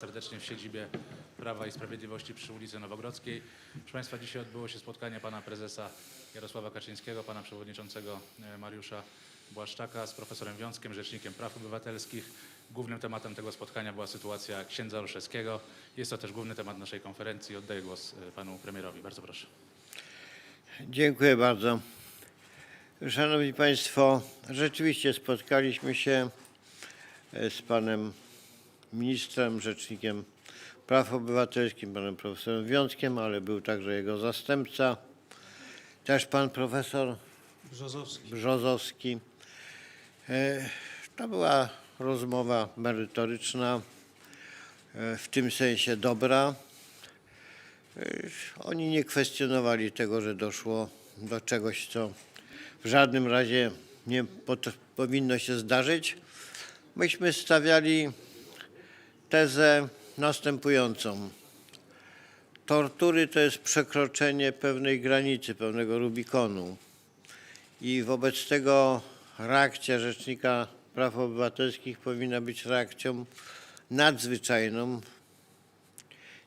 serdecznie w siedzibie Prawa i Sprawiedliwości przy ulicy Nowogrodzkiej. Proszę Państwa, dzisiaj odbyło się spotkanie pana prezesa Jarosława Kaczyńskiego, pana przewodniczącego e, Mariusza Błaszczaka z profesorem Wiązkiem, Rzecznikiem Praw Obywatelskich. Głównym tematem tego spotkania była sytuacja księdza Olszewskiego. Jest to też główny temat naszej konferencji. Oddaję głos e, panu premierowi. Bardzo proszę. Dziękuję bardzo. Szanowni Państwo, rzeczywiście spotkaliśmy się e, z panem ministrem, rzecznikiem praw obywatelskich, panem profesorem Wiązkiem, ale był także jego zastępca, też pan profesor Brzozowski. Brzozowski. E, To była rozmowa merytoryczna, e, w tym sensie dobra. E, Oni nie kwestionowali tego, że doszło do czegoś, co w żadnym razie nie powinno się zdarzyć. Myśmy stawiali tezę następującą. Tortury to jest przekroczenie pewnej granicy, pewnego Rubikonu. I wobec tego reakcja Rzecznika Praw Obywatelskich powinna być reakcją nadzwyczajną,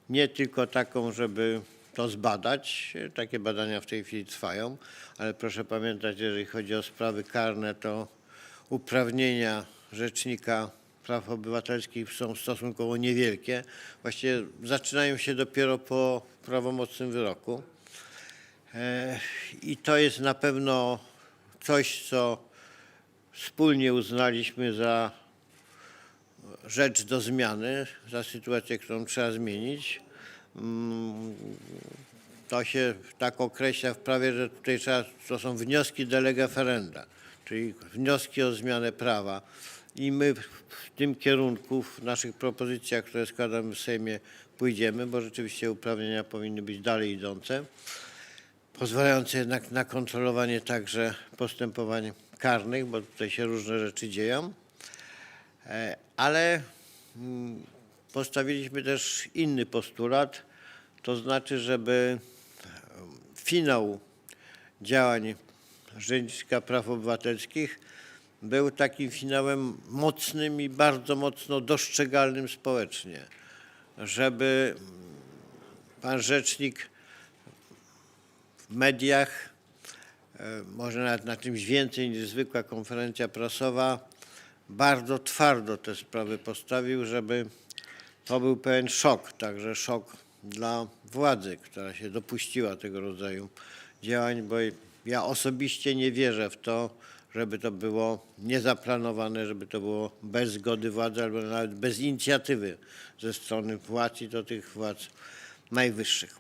nie tylko taką, żeby to zbadać. Takie badania w tej chwili trwają, ale proszę pamiętać, jeżeli chodzi o sprawy karne, to uprawnienia Rzecznika Praw Obywatelskich są stosunkowo niewielkie. Właściwie zaczynają się dopiero po prawomocnym wyroku. E, I to jest na pewno coś, co wspólnie uznaliśmy za rzecz do zmiany, za sytuację, którą trzeba zmienić. Mm, To się tak określa w prawie, że tutaj trzeba, to są wnioski de lege ferenda, czyli wnioski o zmianę prawa. I my w tym kierunku, w naszych propozycjach, które składamy w Sejmie, pójdziemy, bo rzeczywiście uprawnienia powinny być dalej idące pozwalające jednak na kontrolowanie także postępowań karnych, bo tutaj się różne rzeczy dzieją. E, Ale mm, postawiliśmy też inny postulat, to znaczy, żeby finał działań Rzecznika Praw Obywatelskich był takim finałem mocnym i bardzo mocno dostrzegalnym społecznie, żeby pan rzecznik w mediach, e, może nawet na czymś więcej niż zwykła konferencja prasowa, bardzo twardo te sprawy postawił, żeby to był pewien szok, także szok dla władzy, która się dopuściła tego rodzaju działań, bo ja osobiście nie wierzę w to, żeby to było niezaplanowane, żeby to było bez zgody władzy albo nawet bez inicjatywy ze strony władz i to tych władz najwyższych.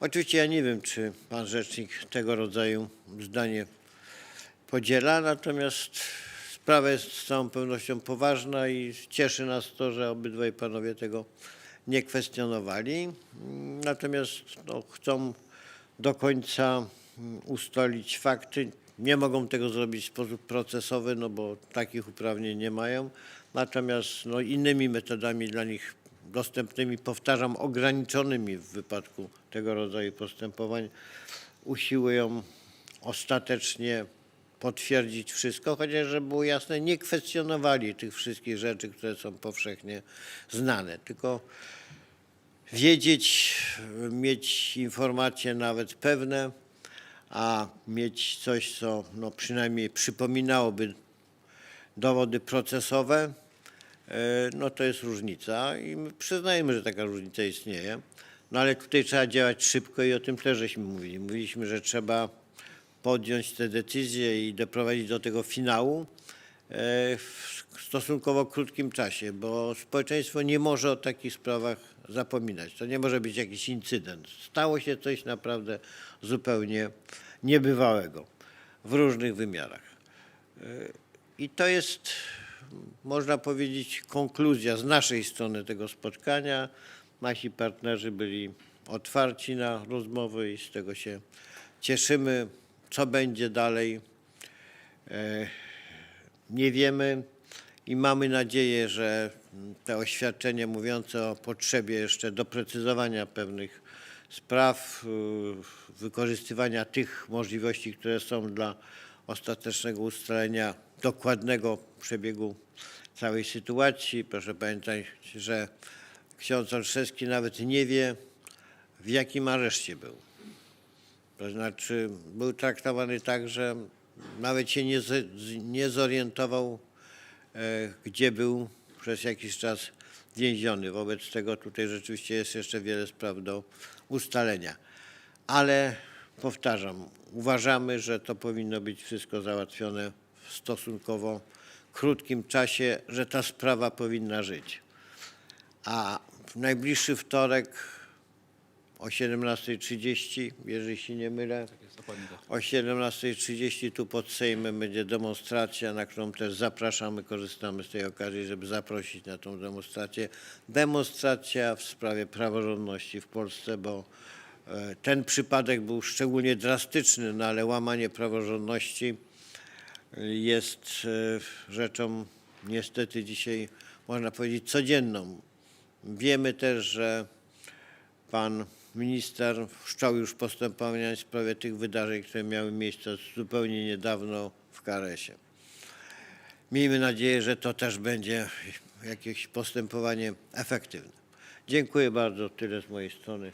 Oczywiście ja nie wiem, czy pan rzecznik tego rodzaju zdanie podziela, natomiast sprawa jest z całą pewnością poważna i cieszy nas to, że obydwaj panowie tego nie kwestionowali. Natomiast no, chcą do końca ustalić fakty. Nie mogą tego zrobić w sposób procesowy, no bo takich uprawnień nie mają. Natomiast no, innymi metodami dla nich dostępnymi, powtarzam, ograniczonymi w wypadku tego rodzaju postępowań, usiłują ostatecznie potwierdzić wszystko, chociaż żeby było jasne, nie kwestionowali tych wszystkich rzeczy, które są powszechnie znane, tylko wiedzieć, mieć informacje nawet pewne, a mieć coś, co no przynajmniej przypominałoby dowody procesowe, e, no to jest różnica i my przyznajemy, że taka różnica istnieje. No ale tutaj trzeba działać szybko i o tym też żeśmy mówili. Mówiliśmy, że trzeba podjąć te decyzje i doprowadzić do tego finału e, w stosunkowo krótkim czasie, bo społeczeństwo nie może o takich sprawach zapominać. To nie może być jakiś incydent. Stało się coś naprawdę zupełnie niebywałego w różnych wymiarach. I to jest, można powiedzieć, konkluzja z naszej strony tego spotkania. Nasi partnerzy byli otwarci na rozmowy i z tego się cieszymy. Co będzie dalej, e, nie wiemy i mamy nadzieję, że te oświadczenia mówiące o potrzebie jeszcze doprecyzowania pewnych spraw, y, wykorzystywania tych możliwości, które są dla ostatecznego ustalenia dokładnego przebiegu całej sytuacji. Proszę pamiętać, że ksiądz Olszewski nawet nie wie, w jakim areszcie był. To znaczy, był traktowany tak, że nawet się nie, nie zorientował, e, gdzie był przez jakiś czas więziony. Wobec tego tutaj rzeczywiście jest jeszcze wiele spraw do ustalenia. Ale powtarzam, uważamy, że to powinno być wszystko załatwione w stosunkowo krótkim czasie, że ta sprawa powinna żyć. A w najbliższy wtorek o 17.30, jeżeli się nie mylę, o 17.30 tu pod Sejmem będzie demonstracja, na którą też zapraszamy, korzystamy z tej okazji, żeby zaprosić na tą demonstrację. Demonstracja w sprawie praworządności w Polsce, bo e, ten przypadek był szczególnie drastyczny, no ale łamanie praworządności jest e, rzeczą niestety dzisiaj, można powiedzieć, codzienną. Wiemy też, że pan minister wszczął już postępowania w sprawie tych wydarzeń, które miały miejsce zupełnie niedawno w Karesie. Miejmy nadzieję, że to też będzie jakieś postępowanie efektywne. Dziękuję bardzo. Tyle z mojej strony.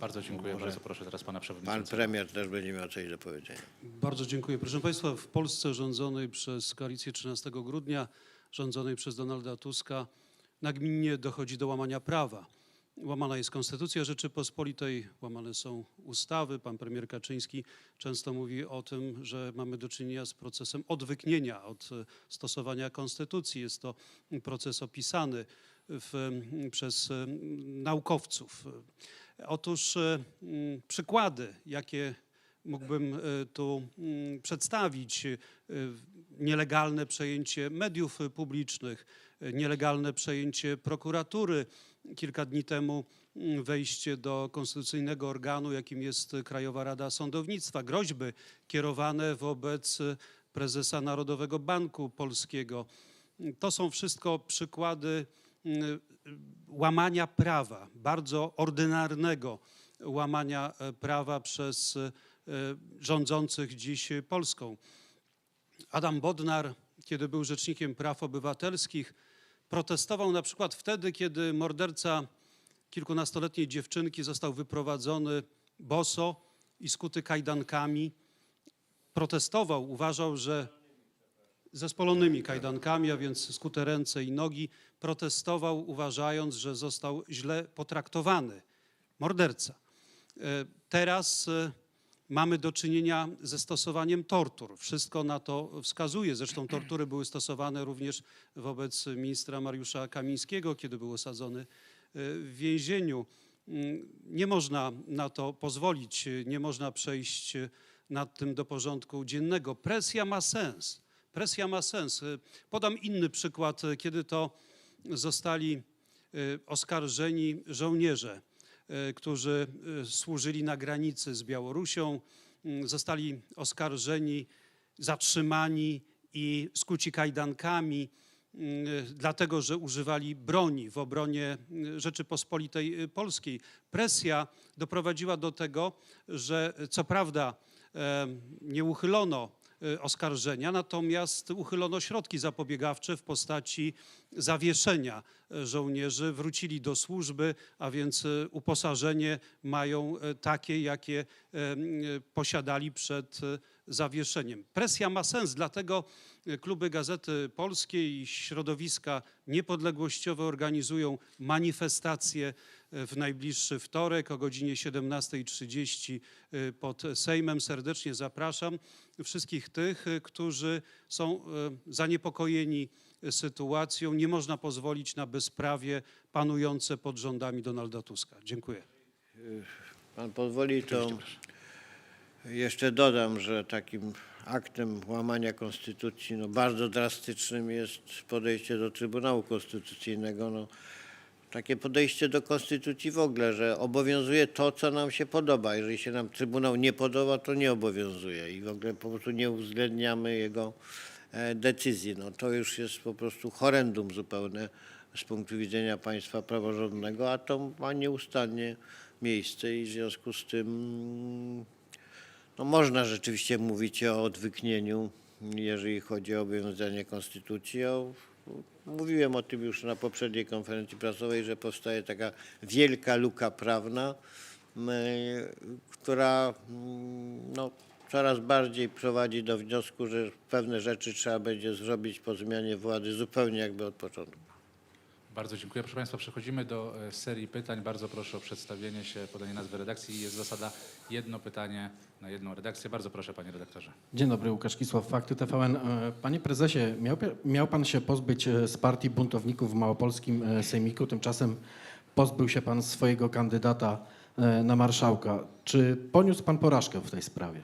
Bardzo dziękuję. Bardzo proszę teraz pana Pan przewodniczącego. premier też będzie miał coś do powiedzenia. Bardzo dziękuję. Proszę Państwa, w Polsce rządzonej przez koalicję 13 grudnia, rządzonej przez Donalda Tuska, nagminnie dochodzi do łamania prawa. Łamana jest Konstytucja Rzeczypospolitej, łamane są ustawy. Pan premier Kaczyński często mówi o tym, że mamy do czynienia z procesem odwyknienia od e, stosowania Konstytucji. Jest to proces opisany w, przez e, naukowców. Otóż e, przykłady, jakie mógłbym tu przedstawić nielegalne przejęcie mediów publicznych, nielegalne przejęcie prokuratury, kilka dni temu mm, wejście do konstytucyjnego organu, jakim jest Krajowa Rada Sądownictwa, groźby kierowane wobec prezesa Narodowego Banku Polskiego. To są wszystko przykłady mm, łamania prawa, bardzo ordynarnego łamania e, prawa przez e, rządzących dziś Polską. Adam Bodnar, kiedy był rzecznikiem praw obywatelskich, protestował na przykład wtedy, kiedy morderca kilkunastoletniej dziewczynki został wyprowadzony boso i skuty kajdankami. Protestował, uważał, że ze spolonymi kajdankami, a więc skute ręce i nogi, protestował, uważając, że został źle potraktowany. Morderca. E, Teraz e, mamy do czynienia ze stosowaniem tortur. Wszystko na to wskazuje. Zresztą tortury były stosowane również wobec ministra Mariusza Kamińskiego, kiedy był osadzony e, w więzieniu. Mm, Nie można na to pozwolić, nie można przejść nad tym do porządku dziennego. Presja ma sens. Presja ma sens. E, Podam inny przykład, e, kiedy to zostali oskarżeni żołnierze którzy e, służyli na granicy z Białorusią, m, zostali oskarżeni, zatrzymani i skuci kajdankami, m, dlatego że używali broni w obronie m, Rzeczypospolitej e, Polskiej. Presja doprowadziła do tego, że co prawda e, nie uchylono e, oskarżenia, natomiast uchylono środki zapobiegawcze w postaci zawieszenia e, żołnierzy. Wrócili do służby, a więc e, uposażenie mają takie, jakie posiadali przed zawieszeniem. Presja ma sens, dlatego e, kluby Gazety Polskiej i środowiska niepodległościowe organizują manifestacje e, w najbliższy wtorek o godzinie 17.30 e, pod Sejmem. Serdecznie zapraszam wszystkich tych, którzy są zaniepokojeni sytuacją. Nie można pozwolić na bezprawie panujące pod rządami Donalda Tuska. Dziękuję. Pan pozwoli, to jeszcze dodam, że takim aktem łamania konstytucji no, bardzo drastycznym jest podejście do Trybunału Konstytucyjnego. No, takie podejście do konstytucji w ogóle, że obowiązuje to, co nam się podoba. Jeżeli się nam Trybunał nie podoba, to nie obowiązuje i w ogóle po prostu nie uwzględniamy jego e, decyzji. No, to już jest po prostu horrendum zupełne z punktu widzenia państwa praworządnego, a to ma nieustannie miejsce i w związku z tym no można rzeczywiście mówić o odwyknieniu, jeżeli chodzi o obowiązywanie konstytucji, o Mówiłem o tym już na poprzedniej konferencji prasowej, że powstaje taka wielka luka prawna, która no, coraz bardziej prowadzi do wniosku, że pewne rzeczy trzeba będzie zrobić po zmianie władzy zupełnie jakby od początku. Bardzo dziękuję. Proszę Państwa, przechodzimy do e, serii pytań. Bardzo proszę o przedstawienie się, podanie nazwy redakcji. Jest zasada jedno pytanie na jedną redakcję. Bardzo proszę, panie redaktorze. Dzień dobry, Łukasz Kisław, Fakty TVN. E, Panie prezesie, miał, miał pan się pozbyć e, z partii buntowników w Małopolskim Sejmiku, tymczasem pozbył się pan swojego kandydata na marszałka. Czy poniósł pan porażkę w tej sprawie?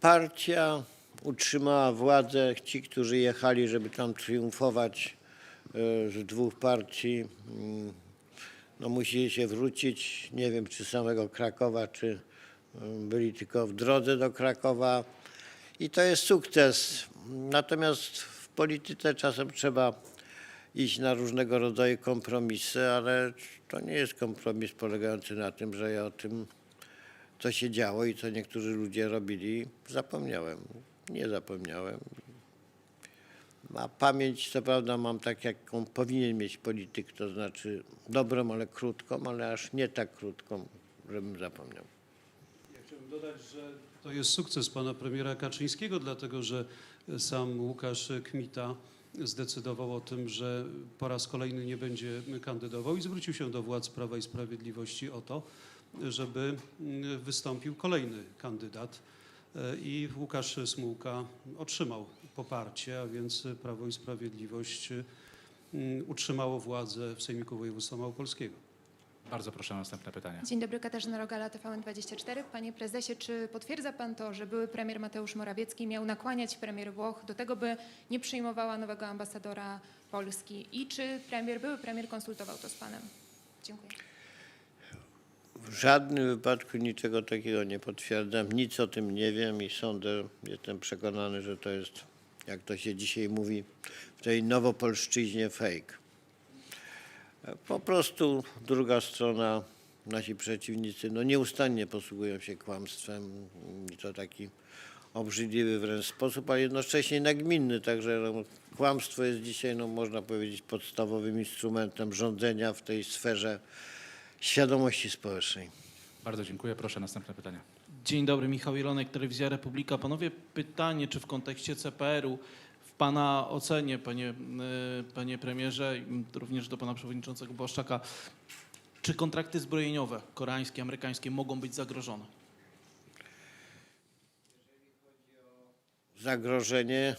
Partia utrzymała władzę. Ci, którzy jechali, żeby tam triumfować e, z dwóch partii, mm, no musieli się wrócić. Nie wiem, czy samego Krakowa, czy mm, byli tylko w drodze do Krakowa. I to jest sukces. Natomiast w polityce czasem trzeba iść na różnego rodzaju kompromisy, ale to nie jest kompromis polegający na tym, że ja o tym co się działo i co niektórzy ludzie robili, zapomniałem. Nie zapomniałem. A pamięć, co prawda, mam tak, jaką powinien mieć polityk, to znaczy dobrą, ale krótką, ale aż nie tak krótką, żebym zapomniał. Ja chciałbym dodać, że to jest sukces pana premiera Kaczyńskiego, dlatego że sam Łukasz Kmita zdecydował o tym, że po raz kolejny nie będzie kandydował i zwrócił się do władz Prawa i Sprawiedliwości o to, żeby wystąpił kolejny kandydat. E, I Łukasz Smułka otrzymał poparcie, a więc Prawo i Sprawiedliwość mm, utrzymało władzę w Sejmiku Województwa Małopolskiego. Bardzo proszę o następne pytanie. Dzień dobry, Katarzyna Rogala, TVN24. Panie prezesie, czy potwierdza pan to, że były premier Mateusz Morawiecki miał nakłaniać premier Włoch do tego, by nie przyjmowała nowego ambasadora Polski? I czy premier, były premier konsultował to z panem? Dziękuję. W żadnym wypadku niczego takiego nie potwierdzam, nic o tym nie wiem i sądzę, jestem przekonany, że to jest, jak to się dzisiaj mówi, w tej nowopolszczyźnie fake. Po prostu druga strona, nasi przeciwnicy, no nieustannie posługują się kłamstwem i to taki obrzydliwy wręcz sposób, a jednocześnie nagminny, także no, kłamstwo jest dzisiaj, no, można powiedzieć, podstawowym instrumentem rządzenia w tej sferze świadomości społecznej. Bardzo dziękuję. Proszę następne pytanie. Dzień dobry, Michał Jelonek, Telewizja Republika. Panowie, pytanie, czy w kontekście CPR-u, w Pana ocenie, panie, e, panie premierze, również do Pana Przewodniczącego Błaszczaka, czy kontrakty zbrojeniowe koreańskie, amerykańskie mogą być zagrożone? zagrożenie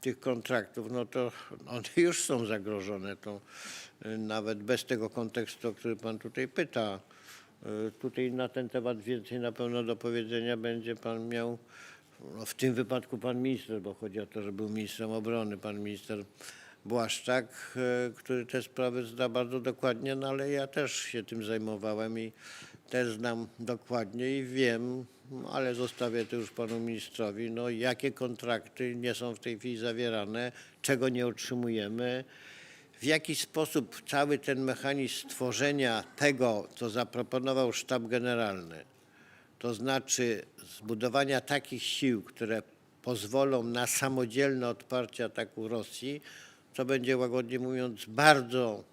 tych kontraktów, no to one już są zagrożone. To y, nawet bez tego kontekstu, o który Pan tutaj pyta. Y, Tutaj na ten temat więcej na pewno do powiedzenia będzie Pan miał, no w tym wypadku Pan Minister, bo chodzi o to, że był Ministrem Obrony, Pan Minister Błaszczak, y, który te sprawy zna bardzo dokładnie, no ale ja też się tym zajmowałem i też znam dokładnie i wiem, ale zostawię to już panu ministrowi, no jakie kontrakty nie są w tej chwili zawierane, czego nie otrzymujemy, w jaki sposób cały ten mechanizm stworzenia tego, co zaproponował sztab generalny, to znaczy zbudowania takich sił, które pozwolą na samodzielne odparcie ataku Rosji, co będzie łagodnie mówiąc bardzo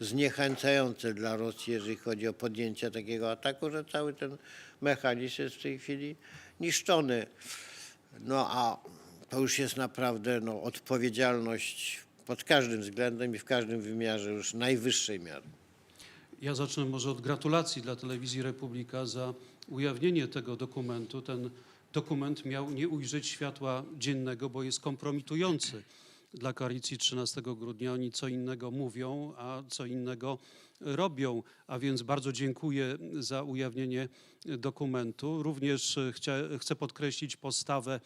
zniechęcające dla Rosji, jeżeli chodzi o podjęcie takiego ataku, że cały ten mechanizm jest w tej chwili niszczony. No a to już jest naprawdę no, odpowiedzialność pod każdym względem i w każdym wymiarze już najwyższej miary. Ja zacznę może od gratulacji dla Telewizji Republika za ujawnienie tego dokumentu. Ten dokument miał nie ujrzeć światła dziennego, bo jest kompromitujący dla koalicji 13 grudnia. Oni co innego mówią, a co innego robią. A więc bardzo dziękuję za ujawnienie dokumentu. Również chcę podkreślić postawę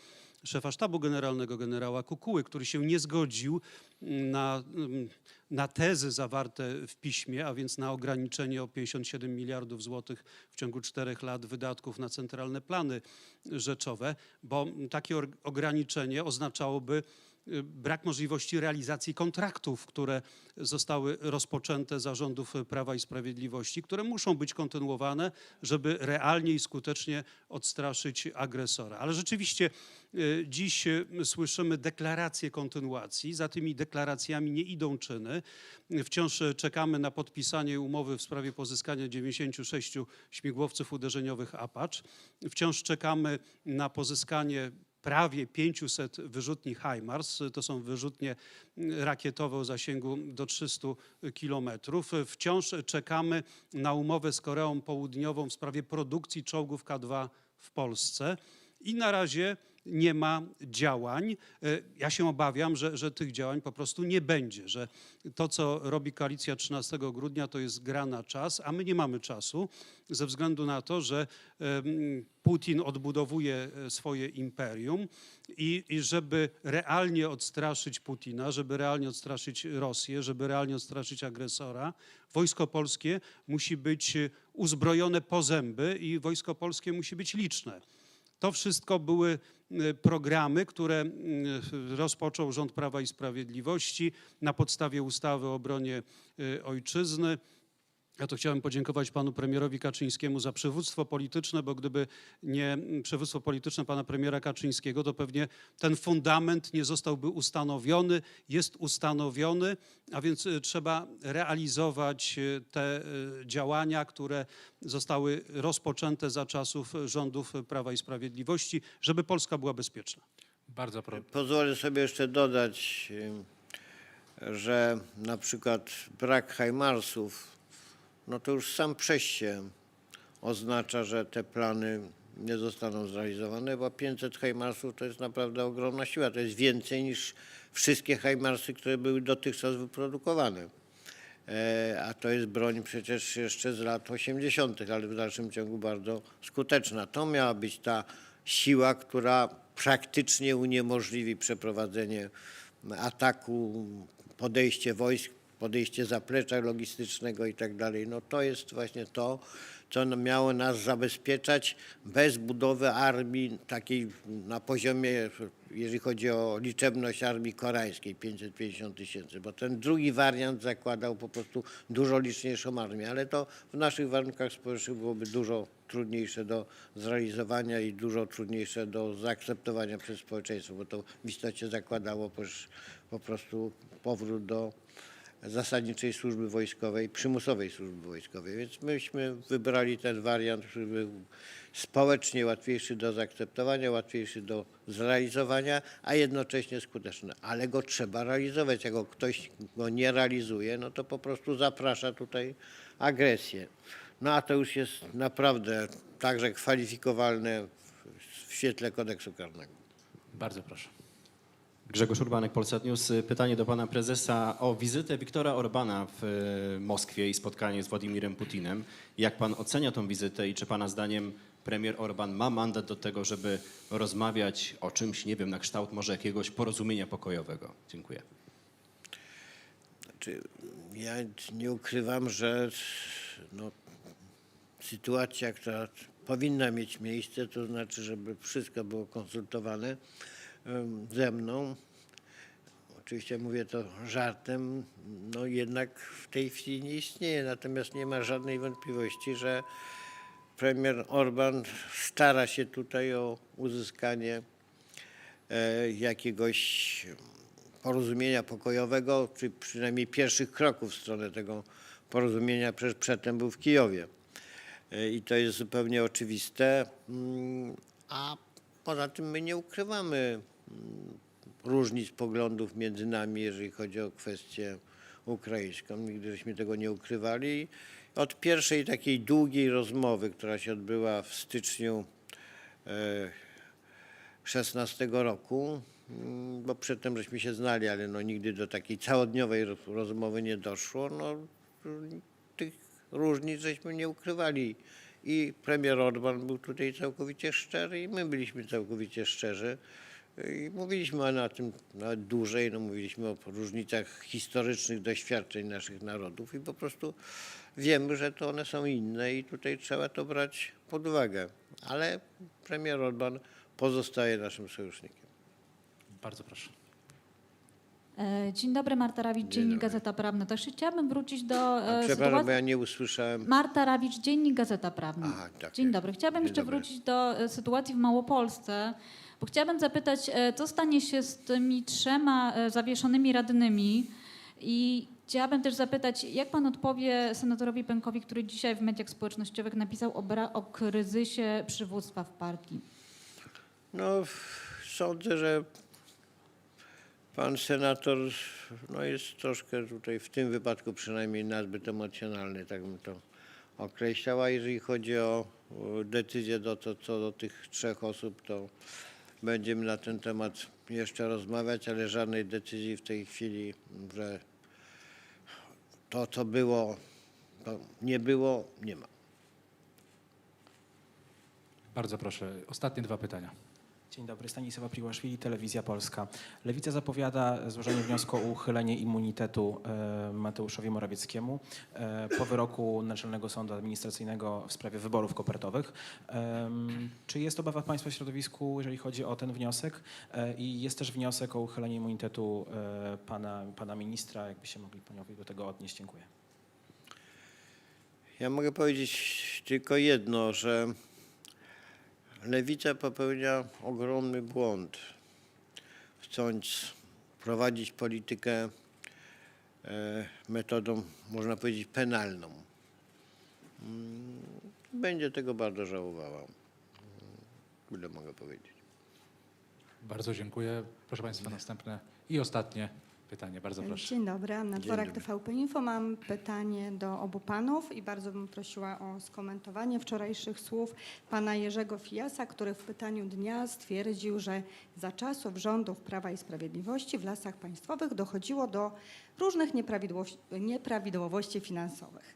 szefa sztabu generalnego, generała Kukuły, który się nie zgodził na, mm, na tezy zawarte w piśmie, a więc na ograniczenie o 57 miliardów złotych w ciągu czterech lat wydatków na centralne plany rzeczowe, bo takie ograniczenie oznaczałoby brak możliwości realizacji kontraktów, które zostały rozpoczęte zarządów Prawa i Sprawiedliwości, które muszą być kontynuowane, żeby realnie i skutecznie odstraszyć agresora. Ale rzeczywiście y, dziś y, słyszymy deklaracje kontynuacji, za tymi deklaracjami nie idą czyny. Wciąż y, czekamy na podpisanie umowy w sprawie pozyskania 96 śmigłowców uderzeniowych Apache. Wciąż czekamy na pozyskanie prawie 500 wyrzutni HIMARS. To są wyrzutnie rakietowe o zasięgu do 300 kilometrów. Wciąż czekamy na umowę z Koreą Południową w sprawie produkcji czołgów K2 w Polsce. I na razie nie ma działań. E, Ja się obawiam, że, że tych działań po prostu nie będzie, że to, co robi koalicja 13 grudnia, to jest gra na czas, a my nie mamy czasu ze względu na to, że Putin odbudowuje e, swoje imperium i, i żeby realnie odstraszyć Putina, żeby realnie odstraszyć Rosję, żeby realnie odstraszyć agresora, wojsko polskie musi być uzbrojone po zęby i wojsko polskie musi być liczne. To wszystko były e, programy, które rozpoczął rząd Prawa i Sprawiedliwości na podstawie ustawy o obronie e, ojczyzny. Ja to chciałem podziękować panu premierowi Kaczyńskiemu za przywództwo polityczne, bo gdyby nie przywództwo polityczne pana premiera Kaczyńskiego, to pewnie ten fundament nie zostałby ustanowiony. Jest ustanowiony, a więc e, trzeba realizować e, te e, działania, które zostały rozpoczęte za czasów rządów Prawa i Sprawiedliwości, żeby Polska była bezpieczna. Bardzo pro... Pozwolę sobie jeszcze dodać, y, że na przykład brak Hajmarsów, no to już sam przejście oznacza, że te plany nie zostaną zrealizowane, bo 500 Hajmarsów to jest naprawdę ogromna siła. To jest więcej niż wszystkie Hajmarsy, które były dotychczas wyprodukowane. E, A to jest broń przecież jeszcze z lat 80., ale w dalszym ciągu bardzo skuteczna. To miała być ta siła, która praktycznie uniemożliwi przeprowadzenie ataku, podejście wojsk, podejście zaplecza logistycznego i tak dalej. No to jest właśnie to, co miało nas zabezpieczać bez budowy armii takiej na poziomie, jeżeli chodzi o liczebność armii koreańskiej, 550 tysięcy, bo ten drugi wariant zakładał po prostu dużo liczniejszą armię, ale to w naszych warunkach społecznych byłoby dużo trudniejsze do zrealizowania i dużo trudniejsze do zaakceptowania przez społeczeństwo, bo to w istocie zakładało po prostu powrót do zasadniczej służby wojskowej, przymusowej służby wojskowej. Więc myśmy wybrali ten wariant, który był społecznie łatwiejszy do zaakceptowania, łatwiejszy do zrealizowania, a jednocześnie skuteczny. Ale go trzeba realizować. Jak ktoś go nie realizuje, no to po prostu zaprasza tutaj agresję. No a to już jest naprawdę także kwalifikowalne w świetle kodeksu karnego. Bardzo proszę. Grzegorz Urbanek, Polsat News. Pytanie do pana prezesa o wizytę Wiktora Orbana w e, Moskwie i spotkanie z Władimirem Putinem. Jak pan ocenia tą wizytę i czy pana zdaniem premier Orban ma mandat do tego, żeby rozmawiać o czymś, nie wiem, na kształt może jakiegoś porozumienia pokojowego? Dziękuję. Znaczy, ja nie ukrywam, że no, sytuacja, która powinna mieć miejsce, to znaczy, żeby wszystko było konsultowane ze mną. Oczywiście mówię to żartem, no jednak w tej chwili nie istnieje, natomiast nie ma żadnej wątpliwości, że premier Orban stara się tutaj o uzyskanie e, jakiegoś porozumienia pokojowego, czy przynajmniej pierwszych kroków w stronę tego porozumienia, przecież przedtem był w Kijowie. E, I to jest zupełnie oczywiste. Mm, A poza tym my nie ukrywamy różnic poglądów między nami, jeżeli chodzi o kwestię ukraińską. Nigdy żeśmy tego nie ukrywali. Od pierwszej takiej długiej rozmowy, która się odbyła w styczniu e, 16 roku, mm, bo przedtem żeśmy się znali, ale no nigdy do takiej całodniowej roz- rozmowy nie doszło. No, mm, tych różnic żeśmy nie ukrywali. I premier Orban był tutaj całkowicie szczery i my byliśmy całkowicie szczerzy. I mówiliśmy na tym nawet dłużej, no mówiliśmy o różnicach historycznych doświadczeń naszych narodów i po prostu wiemy, że to one są inne i tutaj trzeba to brać pod uwagę. Ale premier Orban pozostaje naszym sojusznikiem. Bardzo proszę. E, Dzień dobry, Marta Rawicz, Dzień Dziennik dobry. Gazeta Prawna. Też chciałabym wrócić do e, Przepraszam, bo sytuacji... ja nie usłyszałem. Marta Rawicz, Dziennik Gazeta Prawna. Aha, tak. Dzień dobry. Chciałabym Dzień jeszcze dobry. wrócić do e, sytuacji w Małopolsce, bo chciałabym zapytać, e, co stanie się z tymi trzema e, zawieszonymi radnymi i chciałabym też zapytać, jak pan odpowie senatorowi Pękowi, który dzisiaj w mediach społecznościowych napisał o, o kryzysie przywództwa w partii? No, sądzę, że pan senator no, jest troszkę tutaj, w tym wypadku przynajmniej nazbyt emocjonalny, tak bym to określał. A jeżeli chodzi o decyzję do, to, co do tych trzech osób, to będziemy na ten temat jeszcze rozmawiać, ale żadnej decyzji w tej chwili, że to, co było, to nie było, nie ma. Bardzo proszę, ostatnie dwa pytania. Dzień dobry, Stanisława Priłaszwili, Telewizja Polska. Lewica zapowiada złożenie wniosku o uchylenie immunitetu e, Mateuszowi Morawieckiemu e, po wyroku Naczelnego Sądu Administracyjnego w sprawie wyborów kopertowych. Czy jest obawa w Państwa środowisku, jeżeli chodzi o ten wniosek? E, I jest też wniosek o uchylenie immunitetu pana, pana ministra. Jakby się mogli Panowie do tego odnieść? Dziękuję. Ja mogę powiedzieć tylko jedno, że lewica popełnia ogromny błąd, chcąc prowadzić politykę e, metodą, można powiedzieć, penalną. Mm, Będzie tego bardzo żałowała. Mm, Tyle mogę powiedzieć. Bardzo dziękuję. Proszę Państwa, następne i ostatnie pytanie. Bardzo proszę. Dzień dobry, Anna Dworak. TVP Info. Mam pytanie do obu panów i bardzo bym prosiła o skomentowanie wczorajszych słów pana Jerzego Fijasa, który w pytaniu dnia stwierdził, że za czasów rządów Prawa i Sprawiedliwości w lasach państwowych dochodziło do różnych nieprawidłowości, nieprawidłowości finansowych.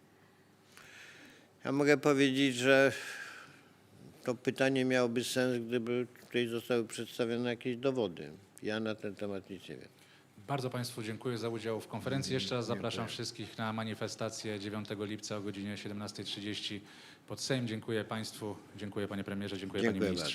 Ja mogę powiedzieć, że to pytanie miałoby sens, gdyby tutaj zostały przedstawione jakieś dowody. Ja na ten temat nic nie wiem. Bardzo Państwu dziękuję za udział w konferencji. Jeszcze raz zapraszam wszystkich na manifestację 9 lipca o godzinie 17.30 pod Sejm. Dziękuję Państwu, dziękuję Panie Premierze, dziękuję, Panie Dziękuję Ministrze.